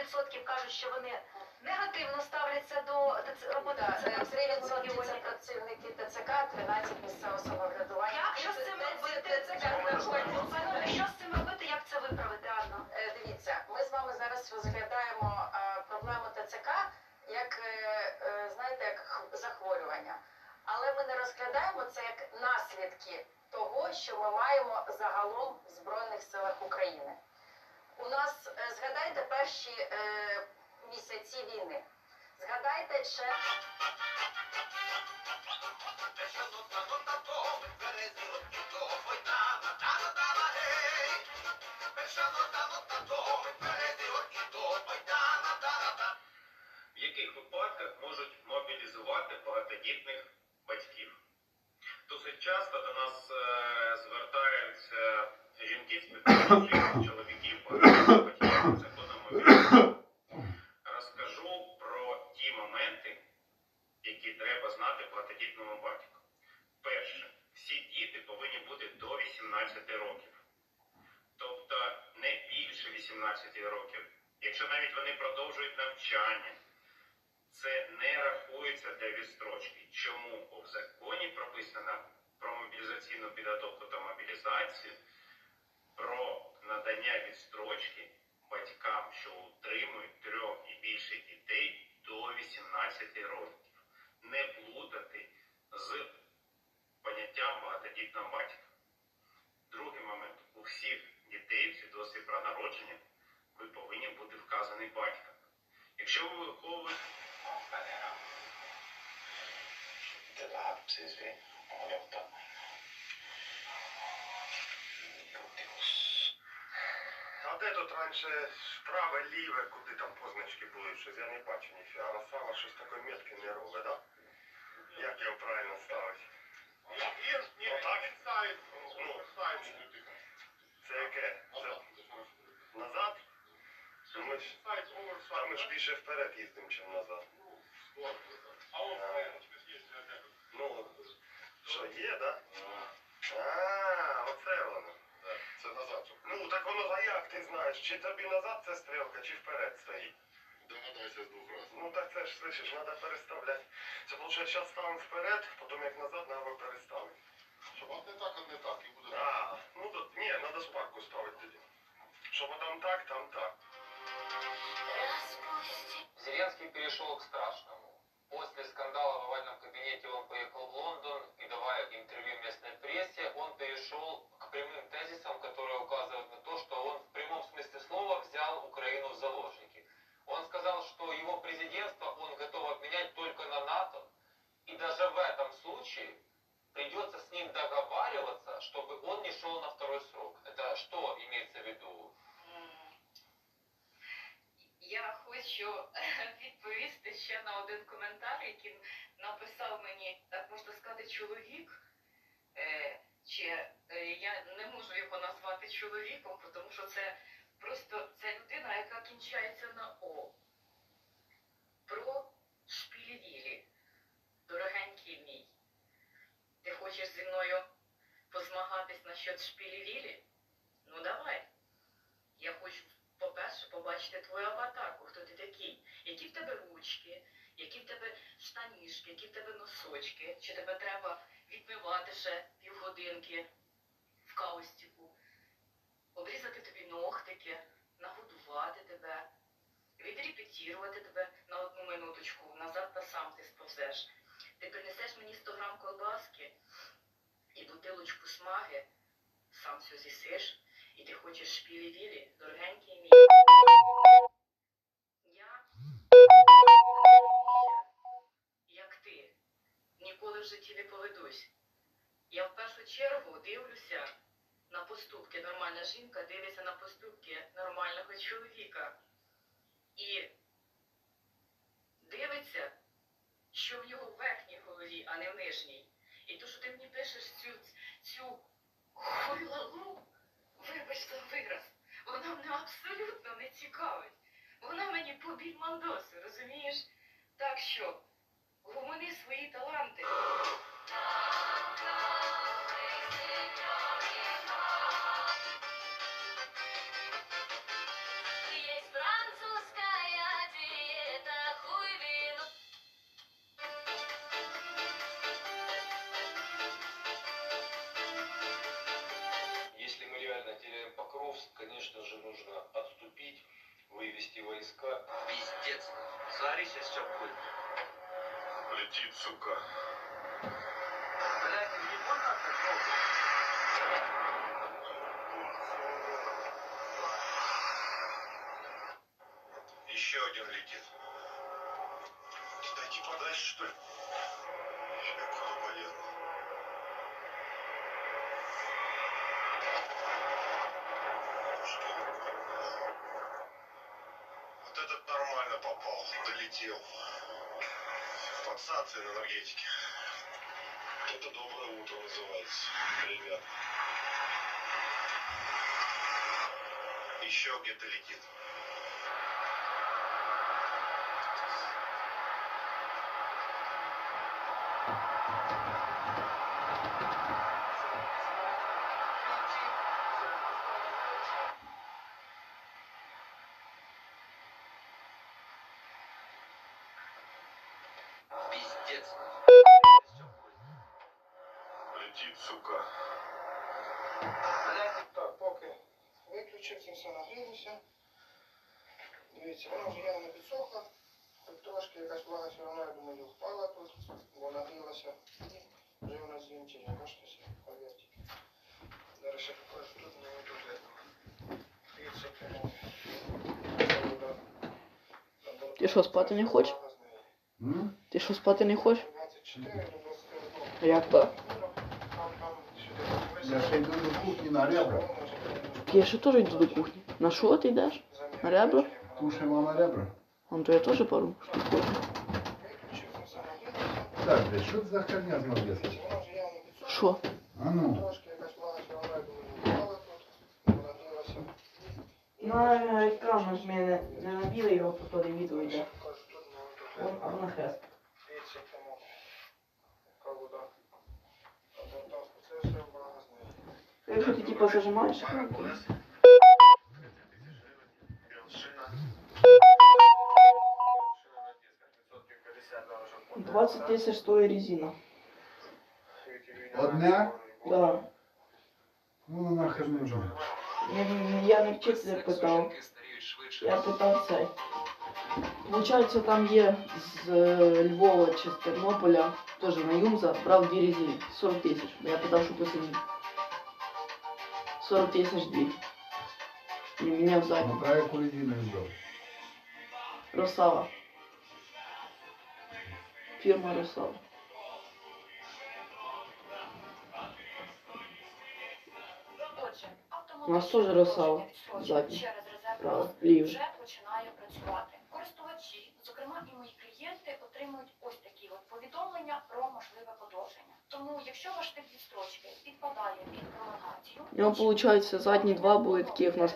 50% кажуть, що вони негативно ставляться до роботи ТЦК. 3% це працівники ТЦК, 13 місцевого самоврядування. Як що з цим робити? Це. Що з цим робити? Як це виправити, Анна? Е, Дивіться, ми з вами зараз розглядаємо е, проблему ТЦК як, е, знаєте, як захворювання. Але ми не розглядаємо це як наслідки того, що ми маємо загалом в Збройних силах України. У нас, е, згадайте перші е, місяці війни. Згадайте ще в яких випадках можуть мобілізувати багатодітних батьків. Досить часто до нас е, звертаються жінки з питанням чоловіків, Розкажу про ті моменти, які треба знати багатодітному батьку. Перше, всі діти повинні бути до 18 років. Тобто не більше 18 років. Якщо навіть вони продовжують навчання, це не рахується для відстрочки. Чому в законі прописано про мобілізаційну підготовку та мобілізацію, про надання відстрочки батькам, що утримують трьох і більше дітей до 18 років. Не плутати з поняттям багатодітного батька. Другий момент. У всіх дітей в свідоцтві про народження ви повинні бути вказаний батько. Якщо ви виховуєте А де тут раніше праве, ліве, куди там позначки були, щось я не бачу ніфіга. А сало щось такої метки не робить, да? Як його правильно ставити? Отак? Ну, це яке? Це назад? Ну, Ми ж, та ми ж більше вперед їздимо, ніж назад. Ну, що, є, да? А, оце воно. Це назад. Ну, так воно, а як ти знаєш, чи тобі назад це стрілка, чи вперед стоїть? Догадайся з двох разів. Ну так це ж слышиш, треба переставляти. Це виходить, зараз ставимо вперед, потім як назад треба переставити. Щоб от не так, а не так. І буде А, ну тут ні, треба спарку ставити тоді. Щоб там так, там так. Зеленский перешел к страшному. После скандала в овальном кабинете он поехал в Лондон и давая интервью местной прессе, он перешел прямым тезисам, которые указывают на то, что он в прямом смысле слова взял Украину в заложники. Он сказал, что его президентство он готов обменять только на НАТО, и даже в этом случае придется с ним договариваться, чтобы он не шел на второй срок. Это что имеется в виду? Я хочу відповісти ще на один коментар, який написав мені, так можна сказати, чоловік. Е, Чи е, я не можу його назвати чоловіком, тому що це просто це людина, яка кінчається на О. Про шпілівілі. Дорогенький мій. Ти хочеш зі мною позмагатись насчет шпілівілі? Ну давай. Я хочу по-перше, побачити твою аватарку, хто ти такий, які в тебе ручки, які в тебе штанішки, які в тебе носочки, чи тебе треба відмивати ще півгодинки в каустіку, обрізати тобі ногтики, нагодувати тебе, відрепетірувати тебе на одну минуточку, назад та сам ти сповзеш. Ти принесеш мені 100 грам колбаски і бутилочку смаги, сам все з'їсиш, і ти хочеш шпілі-вілі, дорогенький мій. Чергу дивлюся на поступки. Нормальна жінка дивиться на поступки нормального чоловіка. І дивиться, що в нього в верхній голові, а не в нижній. І то, що ти мені пишеш цю, цю хуйлалу, вибач за вираз, вона мене абсолютно не цікавить. Вона мені побій мандоси, розумієш? Так що, гумани свої таланти. Смотри, сейчас что будет. Летит, сука. Блядь, не можно Еще один летит. Дайте подальше, что ли? Как понятно. Долетел. Подсация на энергетике. Это доброе утро называется, ребят. Еще где-то летит. Пиздец. Летит, сука. Так, поки виключив, це все нагрілося. Дивіться, воно вже явно підсохло. Хоч трошки якась влага все одно, я думаю, впала тут, бо нагрілося. І вже вона з'ємчить, бачите, все, повірте. Зараз ще покажу тут, ну тут видно. Дивіться, прямо. Ти що, спати не хочеш? Ти що спати не хочеш? 24 до 21. А як так? Я ще йду до кухні на ребра. Я ще теж йду до кухні. На що ти йдеш? На ребра? Тушимо на ребра. Вон то я теж пару штук хочу. Так, блядь, що це за херня явно підсохло. Що? А ну. На екран ж мене не набіли його, то відео йде. Кажу, тут, ну, тут видно. на хрест. Дивіться, тому, яка вода. А там, там, це все влага з неї. Якщо ти типу зажимаєш екран, то... Шина. 20 тисяч стоїть резина. Одне? Да. Ну нахер не нужно. Я, не- я не вчителя питав. стареют швидше. Я питав цей. Получається, там є з е, Львова чи з Тернополя, теж на Юмза, брав дві резини. 40 тисяч. Я питав, що по ціні. 40 тисяч дві. І мене в задню. Ну, правильно кулідіну брав. Росава. Фірма Росава. Отже, У нас автоматичне теж розсава продовження задній. відстрочки через резервний Право, розпил лівий. вже починає працювати. Користувачі, зокрема і мої клієнти, отримують ось такі от повідомлення про можливе подовження. Тому, якщо ваш тип відстрочки підпадає під пролонгацію, У виходить, задні два були такі, як нас